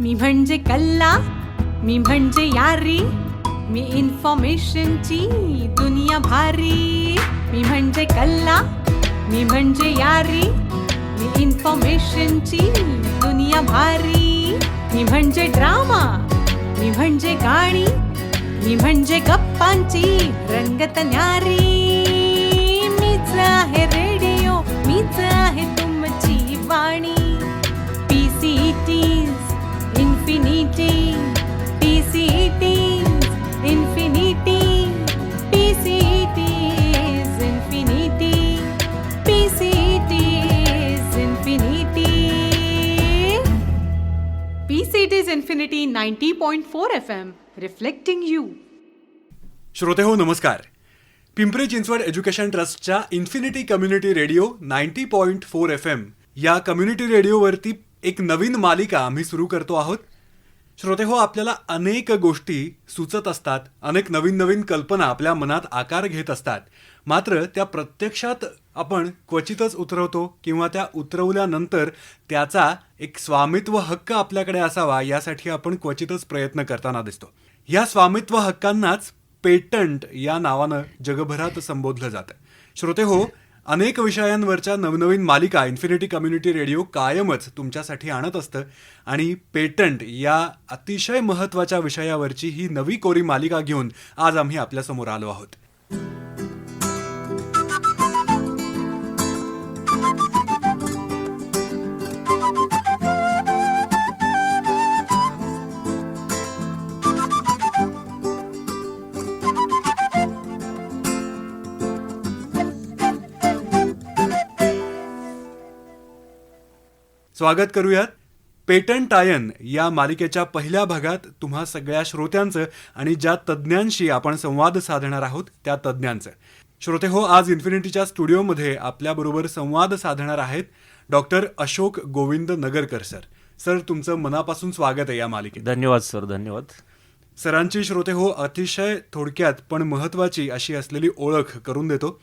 मी म्हणजे कल्ला मी म्हणजे यारी मी इन्फॉर्मेशनची दुनिया भारी. मी म्हणजे कल्ला मी म्हणजे यारी मी इन्फॉर्मेशनची दुनिया भारी. मी म्हणजे ड्रामा मी म्हणजे गाणी मी म्हणजे गप्पांची रंगत न्यारी. मीच आहे Infinity ninety point four F M reflecting you श्रोते हो नमस्कार. पिंपरी चिंचवड एज्युकेशन ट्रस्टच्या Infinity community radio ninety point four F M या कम्युनिटी रेडिओवरती एक नवीन मालिका आम्ही सुरू करतो आहोत. श्रोते हो आपल्याला अनेक गोष्टी सुचत असतात अनेक नवीन नवीन कल्पना आपल्या मनात आकार घेत असतात. मात्र त्या प्रत्यक्षात आपण क्वचितच उतरवतो किंवा त्या उतरवल्यानंतर त्याचा एक स्वामित्व हक्क आपल्याकडे असावा यासाठी आपण क्वचितच प्रयत्न करताना दिसतो. या स्वामित्व हक्कांनाच पेटंट या नावानं जगभरात संबोधलं जातं. श्रोते हो अनेक विषयांवरच्या नवनवीन मालिका इन्फिनिटी कम्युनिटी रेडिओ कायमच तुमच्यासाठी आणत असतं आणि पेटंट या अतिशय महत्त्वाच्या विषयावरची ही नवी कोरी मालिका घेऊन आज आम्ही आपल्यासमोर आलो आहोत. स्वागत करूयात. पेटंट आयन या मालिकेच्या पहिल्या भागात तुम्हा सगळ्या श्रोत्यांचं आणि ज्या तज्ज्ञांशी आपण संवाद साधणार आहोत त्या तज्ज्ञांचं. श्रोते हो आज इन्फिनिटीच्या स्टुडिओमध्ये आपल्याबरोबर संवाद साधणार आहेत doctor Ashok Govind Nagarkar sir. Sir तुमचं मनापासून स्वागत आहे या मालिकेत. धन्यवाद सर. धन्यवाद. सरांची श्रोते हो अतिशय थोडक्यात पण महत्वाची अशी असलेली ओळख करून देतो.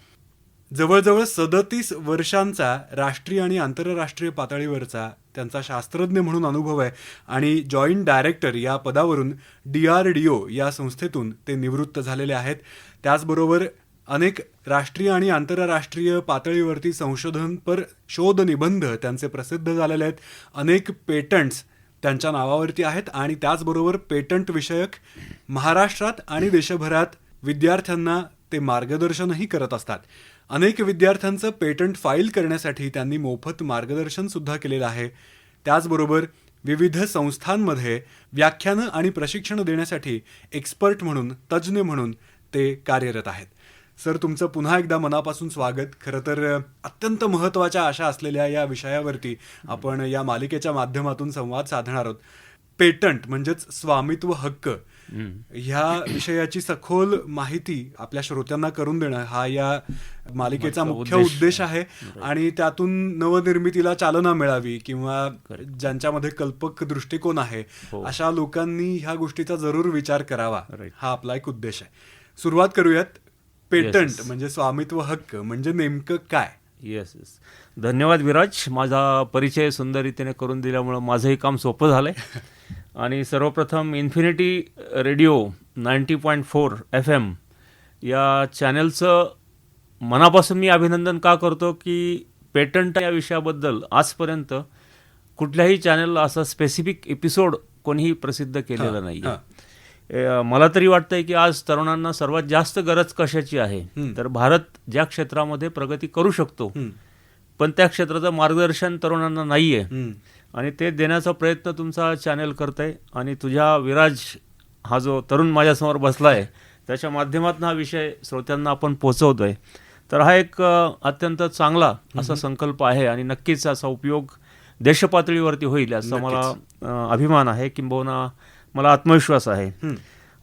जवळजवळ सदतीस वर्षांचा राष्ट्रीय आणि आंतरराष्ट्रीय पातळीवरचा त्यांचा शास्त्रज्ञ म्हणून अनुभव आहे आणि जॉईंट डायरेक्टर या पदावरून डी आर डी ओ या संस्थेतून ते निवृत्त झालेले आहेत. त्याचबरोबर अनेक राष्ट्रीय आणि आंतरराष्ट्रीय पातळीवरती संशोधनपर शोध निबंध त्यांचे प्रसिद्ध झालेले आहेत. अनेक पेटंट्स त्यांच्या नावावरती आहेत आणि त्याचबरोबर पेटंट विषयक महाराष्ट्रात आणि देशभरात विद्यार्थ्यांना ते मार्गदर्शनही करत असतात. अनेक विद्यार्थ्यांचं पेटंट फाईल करण्यासाठी त्यांनी मोफत मार्गदर्शन सुद्धा केलेलं आहे. त्याचबरोबर विविध संस्थांमध्ये व्याख्यानं आणि प्रशिक्षण देण्यासाठी एक्सपर्ट म्हणून तज्ज्ञ म्हणून ते कार्यरत आहेत. सर तुमचं पुन्हा एकदा मनापासून स्वागत. खरं तर अत्यंत महत्त्वाच्या आशा असलेल्या या विषयावरती आपण या मालिकेच्या माध्यमातून संवाद साधणार आहोत. पेटंट म्हणजेच स्वामित्व हक्क ह्या विषयाची सखोल माहिती आपल्या श्रोत्यांना करून देणं हा या मालिकेचा मुख्य उद्देश. आहे. आणि त्यातून नवनिर्मितीला चालना मिळावी किंवा ज्यांच्यामध्ये कल्पक दृष्टिकोन आहे हो. अशा लोकांनी ह्या गोष्टीचा जरूर विचार करावा. हा आपला एक उद्देश आहे. सुरुवात करूयात. पेटंट. म्हणजे स्वामित्व हक्क म्हणजे नेमकं काय? येस येस धन्यवाद विराज. माझा परिचय सुंदर रीतीने करून दिल्यामुळं माझंही काम सोपं झालं आहे आणि सर्वप्रथम Infinity radio ninety point four F M या चॅनलचं मनापासून मी अभिनंदन का करतो की पेटंट या विषयाबद्दल आजपर्यंत कुठल्याही चॅनलला असा स्पेसिफिक एपिसोड कोणीही प्रसिद्ध केलेला नाही मला तरी वाटतंय की आज तरुणांना सर्वात जास्त गरज कशाची आहे? तर भारत ज्या क्षेत्रामध्ये प्रगती करू शकतो. पण त्या क्षेत्राचं मार्गदर्शन तरुणांना नाही आहे. आणि ते देण्याचा प्रयत्न तुमचा चॅनल करत आहे आणि तुझ्या विराज हा जो तरुण माझ्यासमोर बसला आहे त्याच्या माध्यमातून हा विषय श्रोत्यांना आपण पोचवतोय तर हा एक अत्यंत चांगला असा संकल्प आहे आणि नक्कीच असा उपयोग देशपातळीवरती होईल असा मला अभिमान आहे. किंबहुना मला आत्मविश्वास आहे.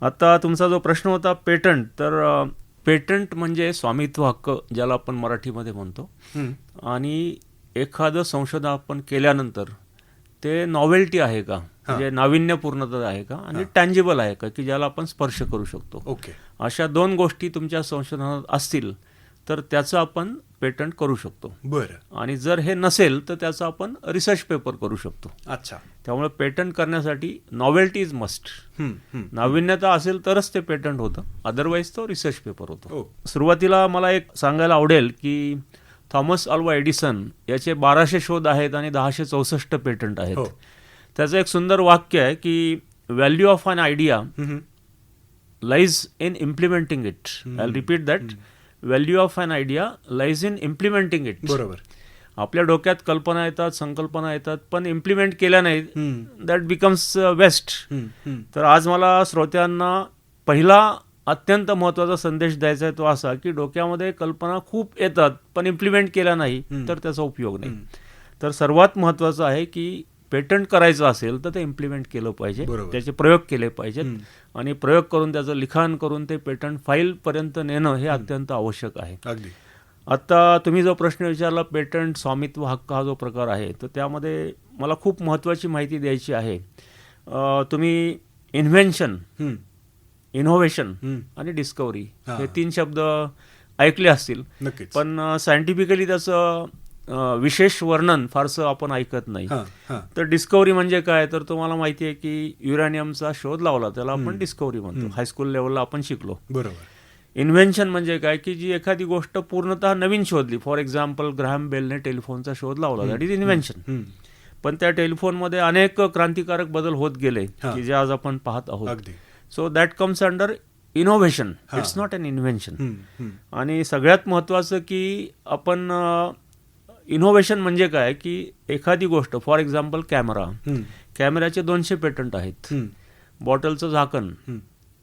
आता तुमचा जो प्रश्न होता पेटंट तर पेटंट म्हणजे स्वामित्व हक्क ज्याला आपण मराठीमध्ये म्हणतो. आणि एखादं संशोधन आपण केल्यानंतर ते नॉवेल्टी आहे का? म्हणजे नाविन्यपूर्णता आहे का? आणि टँजिबल आहे का? की ज्याला आपण स्पर्श करू शकतो. ओके. अशा दोन गोष्टी तुमच्या संशोधनात असतील तर त्याचं आपण पेटंट करू शकतो. बरं. आणि जर हे नसेल तर त्याचा आपण रिसर्च पेपर करू शकतो. अच्छा. त्यामुळे पेटंट करण्यासाठी नॉवेल्टी इज मस्ट हम्म, हम्म. नाविन्यता असेल तरच ते पेटंट होतं. अदरवाईज तो रिसर्च पेपर होतो. ओ सुरुवातीला मला एक सांगायला आवडेल की थॉमस अल्वा एडिसन याचे बाराशे शोध आहेत आणि दहाशे चौसष्ट पेटंट आहेत. हो. त्याचं एक सुंदर वाक्य आहे की value of an idea hmm, lies in implementing it I repeat that value of an idea lies in implementing it बरोबर आपल्या डोक्यात कल्पना येतात संकल्पना येतात पण इम्प्लिमेंट केल्या हम्म, दॅट बिकम्स वेस्ट. तर आज मला श्रोत्यांना पहिला अत्यंत महत्त्वाचा संदेश द्यायचा आहे तो असा की डोक्यामध्ये कल्पना खूप येतात पण इम्प्लिमेंट केल्या नाही. तर त्याचा उपयोग नाही. तर सर्वात महत्त्वाचं आहे की पेटंट करायचं असेल तर ते इम्प्लिमेंट केलं पाहिजे. त्याचे प्रयोग केले पाहिजेत. आणि प्रयोग करून त्याचं लिखाण करून ते पेटंट फाईलपर्यंत नेणं हे अत्यंत आवश्यक आहे. अगदी. आत्ता तुम्ही जो प्रश्न विचारला पेटंट स्वामित्व हक्क हा जो प्रकार आहे तर त्यामध्ये मला खूप महत्त्वाची माहिती द्यायची आहे. तुम्ही इन्व्हेन्शन इनोव्हेशन. आणि डिस्कवरी हा. तीन शब्द ऐकले असतील. पण सायंटिफिकली त्याचं विशेष वर्णन फारसं आपण ऐकत नाही. तर डिस्कवरी म्हणजे काय? तर तुम्हाला माहिती आहे की युरॅनियमचा शोध लावला त्याला आपण डिस्कवरी म्हणतो. हायस्कूल लेवलला आपण शिकलो. बरोबर. इन्व्हेन्शन म्हणजे काय? की जी एखादी गोष्ट पूर्णतः नवीन शोधली. फॉर एक्झाम्पल ग्राहम बेलने टेलिफोनचा शोध लावला. दॅट इज इन्व्हेन्शन पण त्या टेलिफोनमध्ये अनेक क्रांतिकारक बदल होत गेले. की जे आज आपण पाहत आहोत. So that comes under innovation. It's not an invention. आणि सगळ्यात महत्त्वाचं की आपण इनोव्हेशन म्हणजे काय? की एखादी गोष्ट फॉर एक्झाम्पल कॅमेरा कॅमेऱ्याचे दोनशे पेटंट आहेत. बॉटलचं झाकण.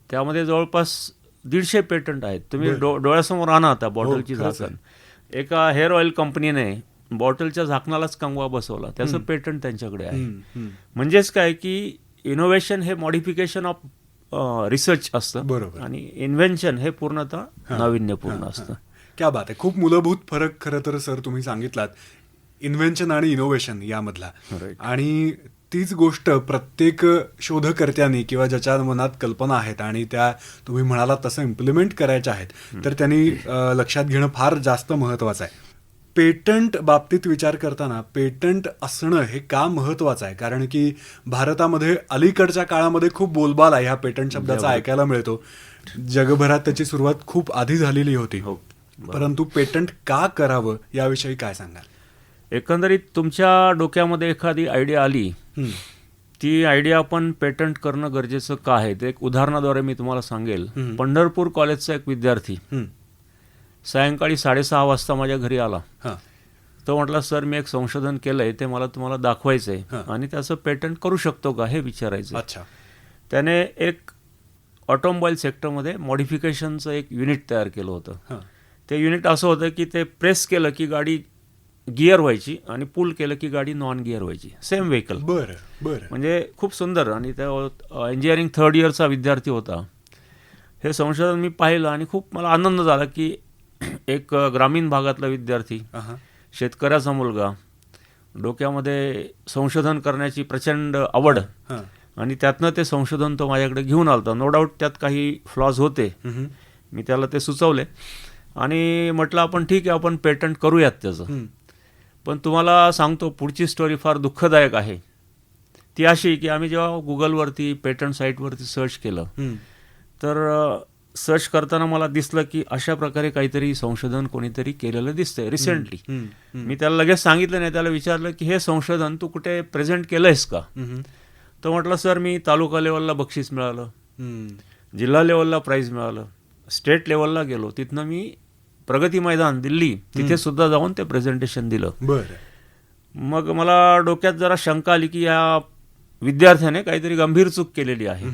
त्यामध्ये जवळपास दीडशे पेटंट आहेत. तुम्ही. डो डोळ्यासमोर आणा आता बॉटलची खरंच झाकण. एका हेअर ऑइल कंपनीने बॉटलच्या झाकणालाच कंगवा बसवला. त्याचं पेटंट त्यांच्याकडे आहे. म्हणजेच काय? की इनोव्हेशन हे मॉडिफिकेशन ऑफ रिसर्च असतं. बरोबर. आणि इन्व्हेन्शन हे पूर्णतः हा. नाविन्यपूर्ण हा, असतं. हा. क्या बात आहे खूप मूलभूत फरक खरं तर सर तुम्ही सांगितलात. इन्व्हेन्शन आणि इनोव्हेशन यामधला. आणि तीच गोष्ट प्रत्येक शोधकर्त्यांनी किंवा ज्याच्या मनात कल्पना आहेत आणि त्या तुम्ही म्हणालात तसं इम्प्लिमेंट करायच्या आहेत तर त्यांनी लक्षात घेणं फार जास्त महत्वाचं आहे. पेटंट बाबतीत विचार करताना पेटंट असणं हे का महत्वाचं आहे? कारण की भारतामध्ये अलीकडच्या काळामध्ये खूप बोलबाला ह्या पेटंट शब्दाचा ऐकायला मिळतो. जगभरात त्याची सुरुवात खूप आधी झालेली होती. हो. परंतु पेटंट का करावं याविषयी काय सांगाल एकंदरीत तुमच्या डोक्यामध्ये एखादी आयडिया आली. ती आयडिया आपण पेटंट करणं गरजेचं का आहे ते एक उदाहरणाद्वारे मी तुम्हाला सांगेल. पंढरपूर कॉलेजचा एक विद्यार्थी. सायंकाळी साडेसहा वाजता माझ्या घरी आला. तो म्हटला सर मी एक संशोधन केलंय ते मला तुम्हाला दाखवायचंय हा. आणि त्याचं पेटंट करू शकतो का हे विचारायचं अच्छा त्याने एक ऑटोमोबाईल सेक्टरमध्ये मॉडिफिकेशनचं एक युनिट तयार केलं होतं. ते युनिट असं होतं की ते प्रेस केलं की गाडी गिअर व्हायची आणि पुल केलं की गाडी नॉन गिअर व्हायची. सेम व्हेकल बरं बरं. म्हणजे खूप सुंदर. आणि त्या इंजिनिअरिंग थर्ड इयरचा विद्यार्थी होता. हे संशोधन मी पाहिलं आणि खूप मला आनंद झाला की एक ग्रामीण भागातला विद्यार्थी. शेतकऱ्याचा मुलगा डोक्यामध्ये संशोधन करण्याची प्रचंड आवड. आणि त्यातनं ते संशोधन तो माझ्याकडे घेऊन आलता. नो डाऊट त्यात काही फ्लॉज होते. मी त्याला ते सुचवले. आणि म्हटलं आपण ठीक आहे आपण पेटंट करूयात त्याचं. पण तुम्हाला सांगतो पुढची स्टोरी फार दुःखदायक आहे ती अशी की आम्ही जेव्हा गुगलवरती पेटंट साईटवरती सर्च केलं. तर सर्च करताना मला दिसलं की अशा प्रकारे काहीतरी संशोधन कोणीतरी केलेलं दिसतंय रिसेंटली. मी त्याला लगेच सांगितलं नाही त्याला विचारलं की हे संशोधन तू कुठे प्रेझेंट केलंयस का हम्म. तो म्हटलं सर मी तालुका लेवलला बक्षीस मिळालं. जिल्हा लेवलला प्राईज मिळालं स्टेट लेवलला गेलो तिथनं मी प्रगती मैदान दिल्ली तिथे सुद्धा जाऊन ते प्रेझेंटेशन दिलं. बरं. मग मला डोक्यात जरा शंका आली की या विद्यार्थ्याने काहीतरी गंभीर चूक केलेली आहे.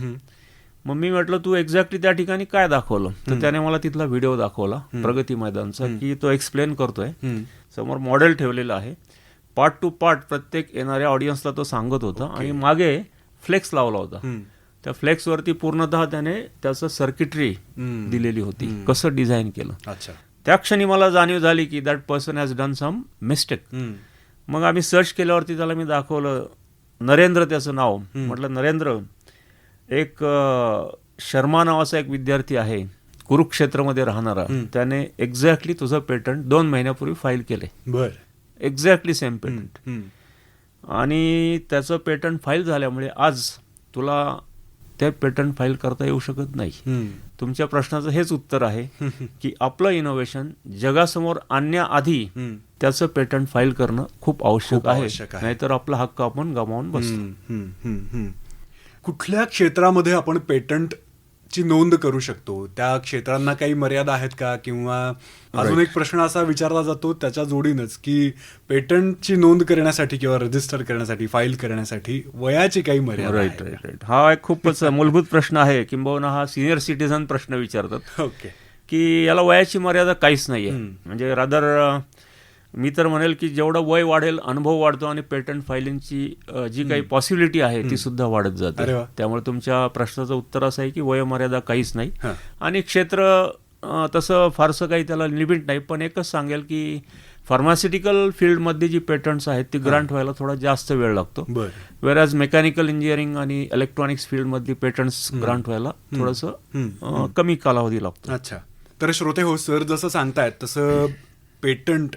मग मी म्हटलं तू एक्झॅक्टली त्या ठिकाणी काय दाखवलं? तर त्याने मला तिथला व्हिडिओ दाखवला प्रगती मैदानचा की तो एक्सप्लेन करतोय. समोर मॉडेल ठेवलेलं आहे. पार्ट टू पार्ट प्रत्येक येणाऱ्या ऑडियन्सला तो सांगत होता आणि मागे फ्लेक्स लावला होता. त्या फ्लेक्सवरती पूर्णतः त्याने त्याचं सर्किटरी. दिलेली होती. कसं डिझाईन केलं? अच्छा. त्या क्षणी मला जाणीव झाली की that person has done some mistake. मग आम्ही सर्च केल्यावरती त्याला मी दाखवलं नरेंद्र त्याचं नाव. म्हटलं नरेंद्र एक शर्मा नावाचा एक विद्यार्थी आहे कुरुक्षेत्रमध्ये राहणारा. त्याने एक्झॅक्टली तुझं पेटंट दोन महिन्यापूर्वी फाईल केले बर. Exactly same patent. आणि त्याचं पेटंट फाईल झाल्यामुळे आज तुला ते पेटंट फाईल करता येऊ शकत नाही. तुमच्या प्रश्नाचं हेच उत्तर आहे की आपलं इनोव्हेशन जगासमोर आणण्याआधी. त्याचं पेटंट फाईल करणं खूप आवश्यक आहे. नाहीतर आपला हक्क आपण गमावून बसतो. कुठल्या क्षेत्रामध्ये आपण पेटंट ची नोंद करू शकतो. त्या क्षेत्रांना काही मर्यादा आहेत का? किंवा अजून एक प्रश्न असा विचारला जातो त्याच्या जोडीनच की पेटंटची नोंद करण्यासाठी किंवा रजिस्टर करण्यासाठी फाईल करण्यासाठी वयाची काही मर्यादा राईट राईट राईट हा एक खूपच मूलभूत प्रश्न आहे. किंबहुना हा सिनियर सिटीझन प्रश्न विचारतात. ओके की याला वयाची मर्यादा काहीच नाहीये. हम्म. म्हणजे रादर मी तर म्हणेल की जेवढं वय वाढेल अनुभव वाढतो आणि पेटंट फायलिंगची जी काही पॉसिबिलिटी आहे ती सुद्धा वाढत जाते. त्यामुळे तुमच्या प्रश्नाचं उत्तर असं आहे की वयोमर्यादा काहीच नाही. आणि क्षेत्र तसं फारसं काही त्याला लिमिट नाही पण एकच सांगेल की फार्मास्युटिकल फील्डमध्ये जी पेटंट्स आहेत ती ग्रांट व्हायला थोडा जास्त वेळ लागतो. बर. वेरॅज मेकॅनिकल इंजिनिअरिंग आणि इलेक्ट्रॉनिक्स फील्डमधली पेटंट्स ग्रांट व्हायला थोडंसं कमी कालावधी लागतो. अच्छा. तर श्रोते हो सर जसं सांगतायत तसं पेटंट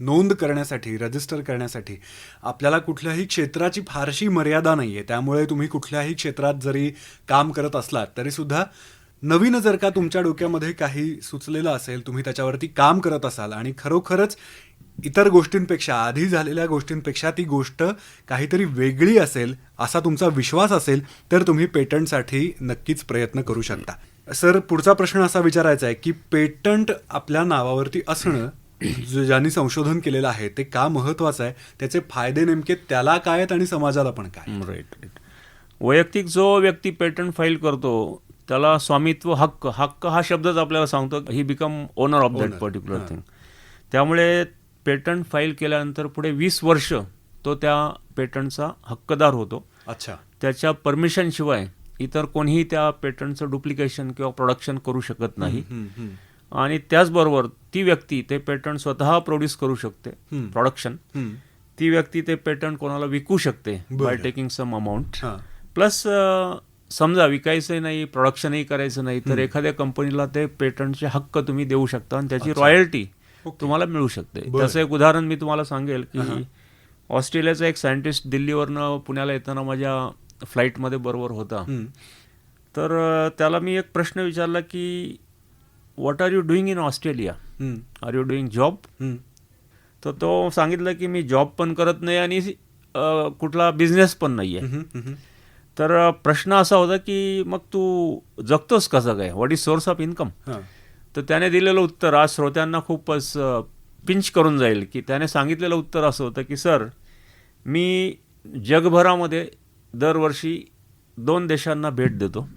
नोंद करण्यासाठी रजिस्टर करण्यासाठी आपल्याला कुठल्याही क्षेत्राची फारशी मर्यादा नाही आहे त्यामुळे तुम्ही कुठल्याही क्षेत्रात जरी काम करत असलात तरीसुद्धा नवीन जर का तुमच्या डोक्यामध्ये काही सुचलेलं असेल तुम्ही त्याच्यावरती काम करत असाल आणि खरोखरच इतर गोष्टींपेक्षा आधी झालेल्या गोष्टींपेक्षा ती गोष्ट काहीतरी वेगळी असेल असा तुमचा विश्वास असेल तर तुम्ही पेटंटसाठी नक्कीच प्रयत्न करू शकता. सर पुढचा प्रश्न असा विचारायचा आहे की पेटंट आपल्या नावावरती असणं जे- ज्यांनी संशोधन केलेलं आहे ते का महत्वाचं आहे त्याचे फायदे नेमके त्याला काय आहेत आणि समाजाला पण काय राईट राईट वैयक्तिक जो व्यक्ती पेटंट फाईल करतो त्याला स्वामित्व हक्क हक्क हा शब्दच आपल्याला सांगतो he become owner of that particular. Thing त्यामुळे पेटंट फाईल केल्यानंतर पुढे वीस वर्ष तो त्या पेटंटचा हक्कदार होतो. अच्छा. त्याच्या परमिशनशिवाय इतर कोणीही त्या पेटंटचं डुप्लिकेशन किंवा प्रोडक्शन करू शकत नाही. आणि त्याचबरोबर ती व्यक्ती ते पेटंट स्वतः प्रोड्यूस करू शकते. प्रोडक्शन. ती व्यक्ती ते पेटंट कोणाला विकू शकते. By taking some amount. Plus समजा विकायचं नाही प्रोडक्शनही करायचं नाही तर एखाद्या कंपनीला ते पेटंटचे हक्क तुम्ही देऊ शकता आणि त्याची रॉयल्टी. तुम्हाला मिळू शकते. त्याचं एक उदाहरण मी तुम्हाला सांगेल की ऑस्ट्रेलियाचा एक सायंटिस्ट दिल्लीवरनं पुण्याला येताना माझ्या फ्लाईटमध्ये बरोबर होता. तर त्याला मी एक प्रश्न विचारला की what are you doing in Australia. Are you doing job. तर तो सांगितलं की मी जॉब पण करत नाही आणि कुठला बिझनेस पण नाही आहे. तर प्रश्न असा होता की मग तू जगतोस कसं काय what is source of income. तर त्याने दिलेलं उत्तर आज श्रोत्यांना खूपच पिंच करून जाईल की त्याने सांगितलेलं उत्तर असं होतं की सर मी जगभरामध्ये दरवर्षी दोन देशांना भेट देतो.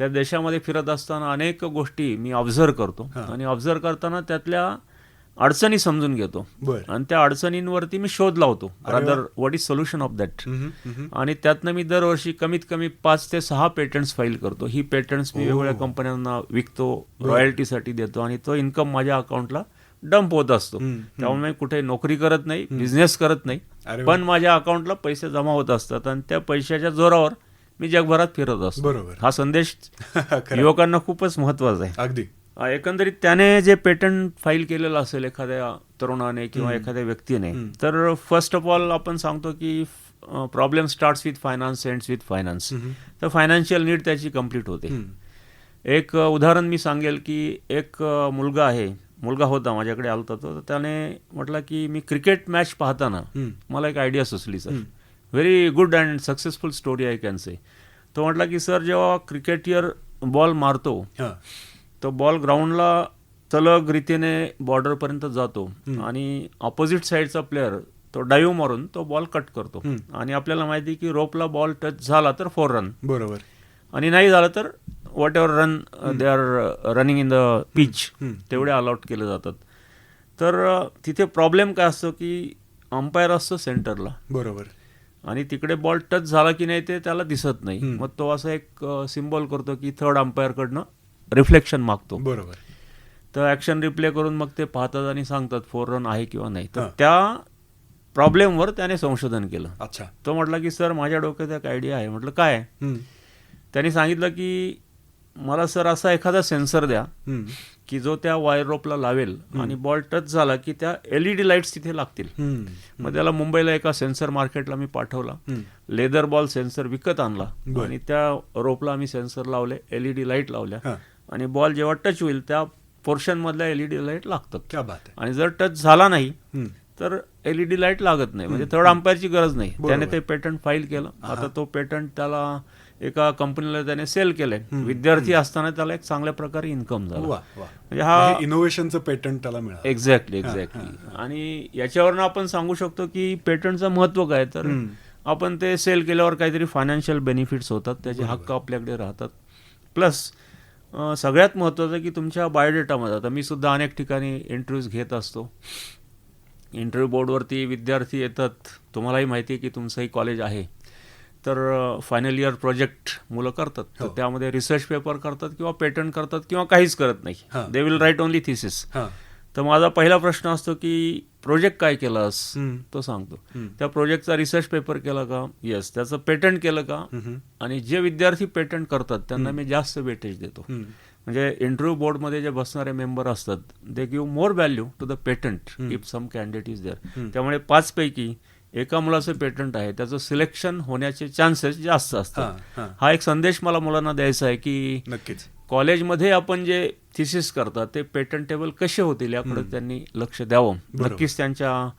त्या देशामध्ये फिरत असताना अनेक गोष्टी मी ऑब्झर्व करतो. आणि ऑब्झर्व करताना त्यातल्या अडचणी समजून घेतो. आणि त्या अडचणींवरती मी शोध लावतो. Rather what is solution of that. आणि त्यातनं मी दरवर्षी कमीत कमी पाच ते सहा पेटंट्स फाईल करतो ही पेटंट्स मी. वेगवेगळ्या कंपन्यांना विकतो. रॉयल्टीसाठी देतो आणि तो इन्कम माझ्या अकाउंटला डंप होत असतो. त्यामुळे मी कुठे नोकरी करत नाही बिझनेस करत नाही. पण माझ्या अकाउंटला पैसे जमा होत असतात आणि त्या पैशाच्या जोरावर मी जगभरात फिरत असतो. बरोबर. हा संदेश. युवकांना खूपच महत्त्वाचा आहे. अगदी. एकंदरीत त्याने जे पेटंट फाईल केलेलं असेल एखाद्या तरुणाने किंवा एखाद्या व्यक्तीने तर फर्स्ट ऑफ ऑल आपण सांगतो की problem starts with finance ends with finance तर फायनान्शियल नीड त्याची कंप्लीट होते. एक उदाहरण मी सांगेल की एक मुलगा आहे मुलगा होता माझ्याकडे आला होता तो तर त्याने म्हटलं की मी क्रिकेट मॅच पाहताना. मला एक आयडिया सुचली sir very good and successful story I can say तो म्हटला की सर जेव्हा क्रिकेटियर बॉल मारतो. तो बॉल ग्राउंडला सलग रीतीने बॉर्डरपर्यंत जातो आणि ऑपोजिट साईडचा प्लेअर तो डाईव्ह मारून तो बॉल कट करतो आणि आपल्याला माहिती आहे की रोपला बॉल टच झाला तर फोर रन बरोबर. आणि नाही झालं तर whatever run they are running in the pitch. तेवढे अलॉट केले जातात. तर तिथे प्रॉब्लेम काय असतो की अंपायर असतो सेंटरला बरोबर. आणि तिकडे बॉल टच झाला की नाही ते त्याला दिसत नाही. मग तो असं एक सिम्बॉल करतो की थर्ड अंपायरकडनं रिफ्लेक्शन मागतो. बरोबर. तर ॲक्शन रिप्ले करून मग ते पाहतात आणि सांगतात फोर रन आहे किंवा नाही. तर. त्या प्रॉब्लेमवर त्याने संशोधन केलं. अच्छा. तो म्हटला की सर माझ्या डोक्यात एक आयडिया आहे. म्हटलं काय. त्यांनी सांगितलं की मला सर असा एखादा सेन्सर द्या. की जो त्या वायर रोपला लावेल आणि बॉल टच झाला की त्या एलईडी लाईट्स तिथे लागतील. मग त्याला मुंबईला एका सेन्सर मार्केटला मी पाठवला. लेदर बॉल सेन्सर विकत आणला. आणि त्या रोपला आम्ही सेन्सर लावले एलईडी लाइट लावल्या. आणि बॉल जेव्हा टच होईल त्या पोर्शन मधल्या एलईडी लाइट लागतात क्या बात आहे आणि जर टच झाला नाही. तर एलईडी लाइट लागत नाही म्हणजे थर्ड अंपायरची गरज नाही. त्याने ते पेटंट फाईल केलं आता तो पेटंट त्याला एका कंपनीला त्याने सेल केलंय. विद्यार्थी असताना त्याला एक चांगल्या प्रकारे इन्कम झाला. म्हणजे हा इनोव्हेशनचं पेटंट त्याला मिळालं. एक्झॅक्टली एक्झॅक्टली आणि याच्यावरनं आपण सांगू शकतो की पेटंटचं महत्त्व काय तर आपण ते सेल केल्यावर काहीतरी फायनान्शियल बेनिफिट्स होतात त्याचे हक्क आपल्याकडे राहतात. प्लस सगळ्यात महत्त्वाचं की तुमच्या बायोडेटामध्ये आता मी सुद्धा अनेक ठिकाणी इंटरव्ह्यूज घेत असतो. इंटरव्ह्यू बोर्डवरती विद्यार्थी येतात. तुम्हालाही माहिती आहे की तुमचंही कॉलेज आहे. तर फायनल इयर प्रोजेक्ट मुलं करतात. तर हो. त्यामध्ये रिसर्च पेपर करतात किंवा पेटंट करतात किंवा काहीच करत. नाही. They will write only thesis तर माझा पहिला प्रश्न असतो की प्रोजेक्ट काय केलास. तो सांगतो. त्या प्रोजेक्टचा रिसर्च पेपर केला का? येस त्याचं पेटंट केलं का. आणि जे विद्यार्थी पेटंट करतात त्यांना मी जास्त वेटेज देतो. म्हणजे इंटरव्ह्यू बोर्डमध्ये जे बसणारे मेंबर असतात they give more value to the patent if some candidate is there त्यामुळे पाच पैकी एका मुलाचं पेटंट आहे त्याचं सिलेक्शन होण्याचे चान्सेस जास्त असतात. हा. एक संदेश मला मुलांना द्यायचा आहे की नक्कीच. कॉलेजमध्ये आपण जे थिसिस करतात ते पेटंटेबल कसे होतील याकडे त्यांनी लक्ष द्यावं. नक्कीच त्यांच्या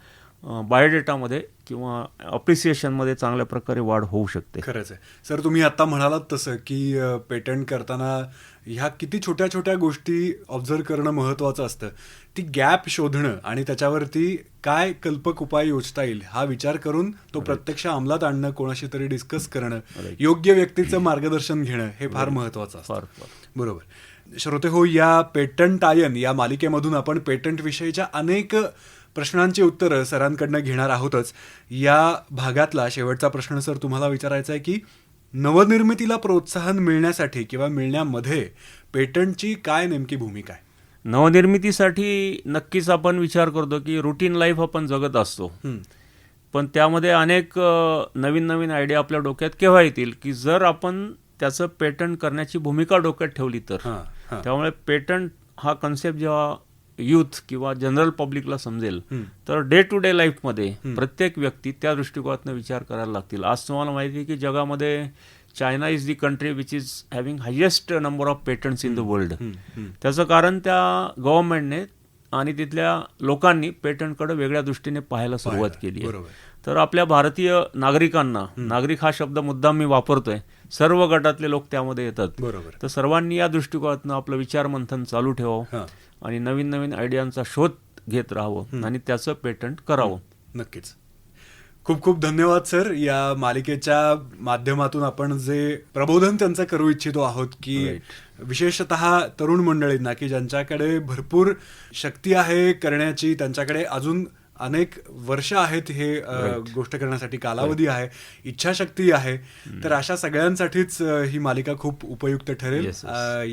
बायोडेटामध्ये किंवा अप्रिसिएशनमध्ये चांगल्या प्रकारे वाढ होऊ शकते. खरंच आहे. सर तुम्ही आता म्हणालात तसं की पेटंट करताना ह्या किती छोट्या छोट्या गोष्टी ऑब्झर्व करणं महत्वाचं असतं. ती गॅप शोधणं आणि त्याच्यावरती काय कल्पक उपाय योजता येईल हा विचार करून तो प्रत्यक्ष अंमलात आणणं कोणाशी तरी डिस्कस करणं योग्य व्यक्तीचं मार्गदर्शन घेणं हे फार महत्वाचं असतं. बरोबर. श्रोते हो या पेटंट आयन या मालिकेमधून आपण पेटंट विषयीच्या अनेक प्रश्नांची उत्तरं सरांकडनं घेणार आहोतच. या भागातला शेवटचा प्रश्न सर तुम्हाला विचारायचा आहे की नवनिर्मितीला प्रोत्साहन मिळण्यासाठी किंवा मिळण्यामध्ये पेटंटची काय नेमकी भूमिका आहे? नवनिर्मितीसाठी नक्कीच आपण विचार करतो की रुटीन लाईफ आपण जगत असतो. पण त्यामध्ये अनेक नवीन नवीन आयडिया आपल्या डोक्यात केव्हा येतील की जर आपण त्याचं पेटंट करण्याची भूमिका डोक्यात ठेवली तर. त्यामुळे पेटंट हा कन्सेप्ट जेव्हा युथ किंवा जनरल पब्लिकला समजेल. तर डे टू डे लाईफमध्ये प्रत्येक व्यक्ती त्या दृष्टिकोनातून विचार करायला लागतील आज तुम्हाला माहिती आहे की जगामध्ये China is the country which is having highest number of patents in the world त्याचं कारण त्या गव्हर्नमेंटने आणि तिथल्या लोकांनी पेटंटकडे वेगळ्या दृष्टीने पाहायला सुरुवात केली आहे. तर आपल्या भारतीय नागरिकांना नागरिक हा शब्द मुद्दाम मी वापरतोय सर्व गटातले लोक त्यामध्ये येतात. बरोबर. तर सर्वांनी या दृष्टिकोनातून आपलं विचार मंथन चालू ठेवावं. आणि नवीन नवीन आयडियांचा शोध घेत राहावं आणि त्याचं पेटंट करावं. नक्कीच. खूप खूप धन्यवाद सर. या मालिकेच्या माध्यमातून आपण जे प्रबोधन त्यांचं करू इच्छितो आहोत की विशेषतः तरुण मंडळींना की ज्यांच्याकडे भरपूर शक्ती आहे करण्याची त्यांच्याकडे अजून अनेक वर्ष आहेत हे गोष्ट करण्यासाठी कालावधी आहे इच्छाशक्ती आहे. तर अशा सगळ्यांसाठीच ही मालिका खूप उपयुक्त ठरेल.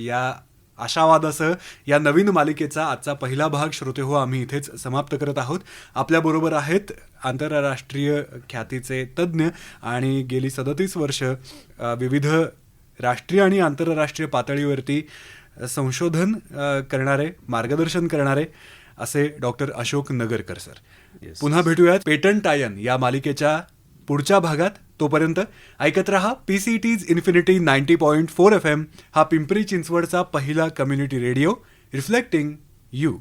या आशावादासह या नवीन मालिकेचा आजचा पहिला भाग श्रोते हो आम्ही इथेच समाप्त करत आहोत. आपल्याबरोबर आहेत आंतरराष्ट्रीय ख्यातीचे तज्ज्ञ आणि गेली सदतीस वर्ष विविध राष्ट्रीय आणि आंतरराष्ट्रीय पातळीवरती संशोधन करणारे मार्गदर्शन करणारे असे doctor Ashok Nagarkar sir. Yes. पुन्हा भेटूयात. पेटंट आयन या मालिकेच्या पुढच्या भागात तोपर्यंत ऐकत रहा P C T's Infinity ninety point four F M हा पिंपरी चिंचवडचा पहिला कम्युनिटी रेडिओ रिफ्लेक्टिंग यू